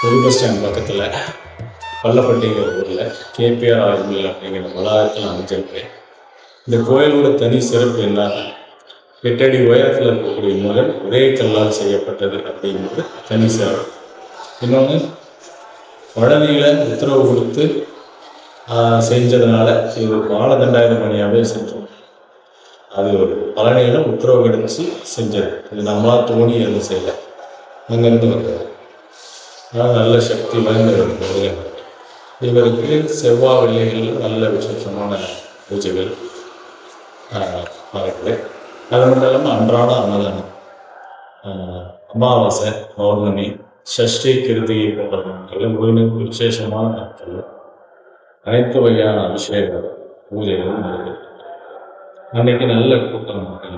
புது bus stand பக்கத்தில் பள்ளப்பட்டிங்கிற ஊரில் கேபிஆர் ஆர்மில் அப்படிங்கிற வளாகத்தில் அமைஞ்சிருக்கு இந்த கோயிலோட தனி சிறப்பு என்னன்னா எட்டடி உயரத்தில் இருக்கக்கூடிய முதல் ஒரே கல்லால் செய்யப்பட்டது அப்படிங்கிறது தனி சிறப்பு. இன்னொன்று பழனியில் உத்தரவு கொடுத்து செஞ்சதுனால இது பாலதண்டாயுத பணியாகவே செஞ்சோம். அது ஒரு பழனியில் உத்தரவு கிடைச்சி செஞ்சது. இது நம்மளா தோணி எதுவும் செய்யலை. அங்கேருந்து வந்தது. நல்ல சக்தி வாய்ந்த ஒரு முருகன் இவருக்கு செவ்வாய் வெள்ளிகளில் நல்ல விசேஷமான பூஜைகள் ஆஹ், நடக்குது அது மட்டும் இல்லாமல் அன்றாட அன்னதானம் அமாவாசை பௌர்ணமி சஷ்டி கிருத்திகை போன்ற நாட்களில் முருகனுக்கு விசேஷமான நாட்கள் அனைத்து வகையான அபிஷேகம் பூஜைகளும் நடக்குது அன்னைக்கு நல்ல கூட்டம் மக்கள்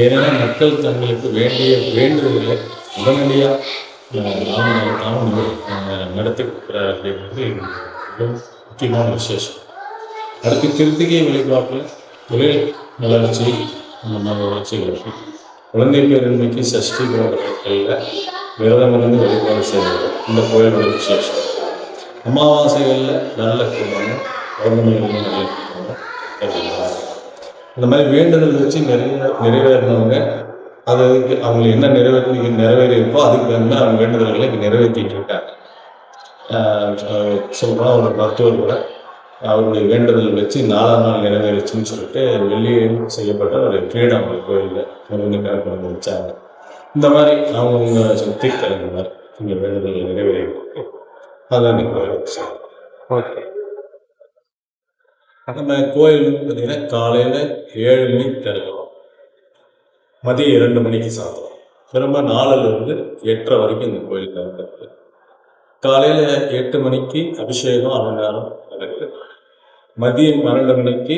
ஏன்னா மக்கள் தங்களுக்கு வேண்டிய வேண்டுதலை உடனடியாக நாம நாம நடத்தி கொடுக்குறார் அப்படிங்கிறது மிகவும் முக்கியமான விசேஷம். அடுத்து திருத்திகை வழிபாட்டில் தொழில் வளர்ச்சி நம்ம மாதிரி வளர்ச்சிகளுக்கு குழந்தை பேரன்மைக்கு சஷ்டி போன்ற விரதம் இருந்து வழிபாடு செய்வது. இந்த கோயிலோட விசேஷம். அமாவாசைகளில் நல்ல குடும்பம் பௌர்ணமிகளில் நல்ல குடும்பம் இந்த மாதிரி வேண்டுதல் வச்சு நிறைய நிறைவேறினவங்க அது அதுக்கு அவங்களுக்கு என்ன நிறைவேற்றி நிறைவேறி இருக்கோ அதுக்கு தகுந்த அவங்க வேண்டுதல்களை இங்கே நிறைவேற்றிட்டு இருக்காங்க சொல்லப்போனால் ஒரு மருத்துவர் கூட அவருடைய வேண்டுதல் வச்சு நாலாம் நாள் நிறைவேறுச்சுன்னு சொல்லிட்டு வெள்ளியில் செய்யப்பட்ட ஒரு கிரீடம் அவங்க கோயிலில் வச்சாங்க இந்த மாதிரி அவங்கவுங்க சக்தி தகுந்த மாதிரி இங்கே வேண்டுதல் நிறைவேறி. அதான் விஷயம். ஓகே நம்ம கோயில் பார்த்தீங்கன்னா காலையில் ஏழு மணிக்கு திறக்கிறோம் மதியம் இரண்டு மணிக்கு சாப்பிடுவோம். திரும்ப நாலுலேருந்து எட்டரை வரைக்கும் இந்த கோயில் திறக்கிறது காலையில் எட்டு மணிக்கு அபிஷேகம் அலங்காரம் நடக்குது. மதியம் பன்னெண்டு மணிக்கு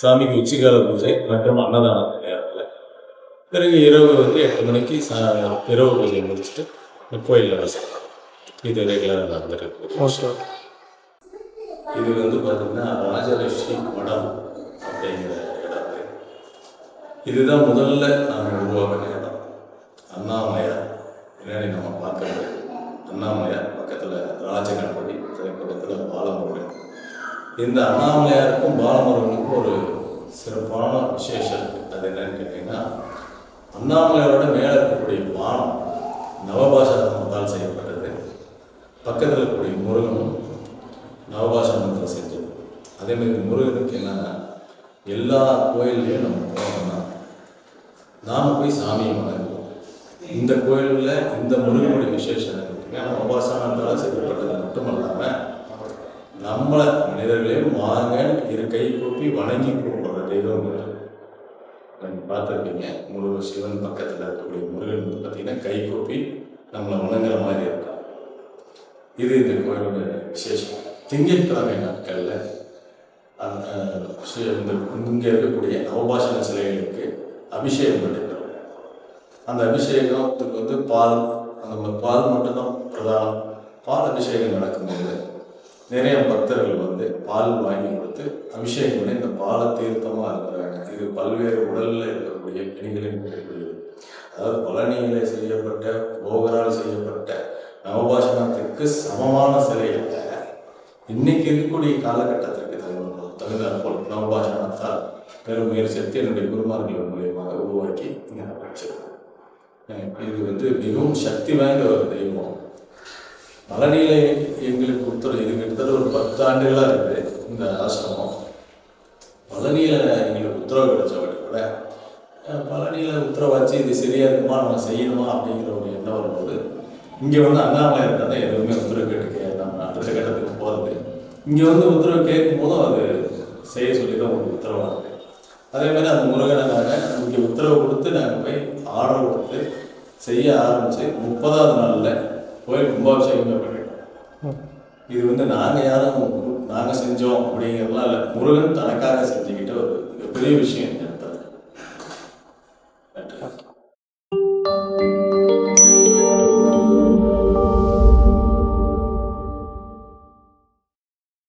சாமிக்கு உச்சிகால பூஜை மற்றும் அன்னதானம் நேரத்தில். பிறகு இரவு வந்து எட்டு மணிக்கு சா இரவு பூஜை முடிச்சுட்டு இந்த கோயிலில் வசனம் இது ரெகுலராக ஓகே இது வந்து பார்த்தீங்கன்னா ராஜரிஷி மடம் அப்படிங்கிற. இதுதான் முதல்ல நாம் உருவாக்கின இடம். அண்ணாமலையார். பின்னாடி நம்ம பார்க்கறது அண்ணாமலையார் பக்கத்தில் ராஜகணபதி அதுக்கு பக்கத்தில் பாலமுருகன். இந்த அண்ணாமலையாருக்கும் பாலமுருகனுக்கும் ஒரு சிறப்பான விசேஷம் இருக்குது அது என்னன்னு கேட்டிங்கன்னா அண்ணாமலையாரோட மேலே இருக்கக்கூடிய வானம் நவபாஷாத்மத்தால் செய்யப்பட்டது. பக்கத்தில் இருக்கக்கூடிய முருகனும் நவபாஷா மதத்தில் செஞ்சது. அதே மாதிரி முருகனுக்கு என்னன்னா எல்லா கோயில்லையும் நம்ம போகணும். நாம் போய் சாமியை வணங்குவோம். இந்த கோயிலில் இந்த முருகனுடைய விசேஷம் ஏன்னா உபாசனத்தால் செய்யப்பட்டது மட்டுமல்லாமல் நம்மளை மனிதர்களையும் வாங்க இரு கை கூப்பி வணங்கி கூப்பிடுற தெய்வம் நீங்கள் பார்த்துருப்பீங்க முருகன் சிவன் பக்கத்தில் இருக்கக்கூடிய முருகன் வந்து பார்த்தீங்கன்னா கை கூப்பி நம்மளை வணங்குற மாதிரி இருக்கும் இது இந்த கோயிலோட விசேஷம். திங்கட்கிழமை நாட்களில் அந்த இங்கே இருக்கக்கூடிய நவபாஷண சிலைகளுக்கு அபிஷேகம் நடைபெறும் அந்த அபிஷேகத்துக்கு வந்து பால் அந்த பால் மட்டும்தான் பிரதானம். பால் அபிஷேகம் நடக்கும்போது நிறைய பக்தர்கள் வந்து பால் வாங்கி கொடுத்து அபிஷேகம் பண்ணி இந்த பாலை தீர்த்தமாக இருக்கிறாங்க. இது பல்வேறு உடலில் இருக்கக்கூடிய பிணிகளின் இருக்கக்கூடியது. அதாவது பழனியிலே செய்யப்பட்ட போகரால் செய்யப்பட்ட நவபாஷணத்துக்கு சமமான சிலைகளை இன்னைக்கு இருக்கக்கூடிய காலகட்டத்திற்கு தகுந்த தகுந்தாற்போல் நவபாஷணத்தால் பெரும் முயற்சி எடுத்து என்னுடைய குருமார்கள் மூலியமாக உருவாக்கி இங்கே வச்சிருக்கோம் இது வந்து மிகவும் சக்தி வாய்ந்த ஒரு தெய்வம். பழனியில எங்களுக்கு கொடுத்துரு இது கிட்டத்தட்ட ஒரு பத்து ஆண்டுகளாக இருக்குது இந்த ஆசிரமம். பழனியில் எங்களுக்கு உத்தரவு கிடைச்சவங்க கூட பழனியில் உத்தரவு வச்சு இது சரியாக இருக்குமா நம்ம செய்யணுமா அப்படிங்கிற ஒரு எண்ணம் வரும்போது இங்கே வந்து அண்ணாமலை இருந்தால் எதுவுமே உத்தரவு கேட்டு நம்ம அடுத்த கட்டத்துக்கு போகிறது இங்கே வந்து உத்தரவு கேட்கும் போதும் அது செய்ய சொல்லி தான் ஒரு உத்தரவாக அதே மாதிரி அந்த முருகனை நாங்கள் உத்தரவு கொடுத்து நாங்கள் போய் ஆர்டர் கொடுத்து செய்ய ஆரம்பித்து முப்பதாவது நாளில் கோயில் கும்பாபிஷேகமே பண்ணிட்டோம். இது வந்து நாங்கள் யாரும் நாங்கள் செஞ்சோம் அப்படிங்கிறதுலாம் இல்லை. முருகன் தனக்காக செஞ்சுக்கிட்ட ஒரு பெரிய விஷயம்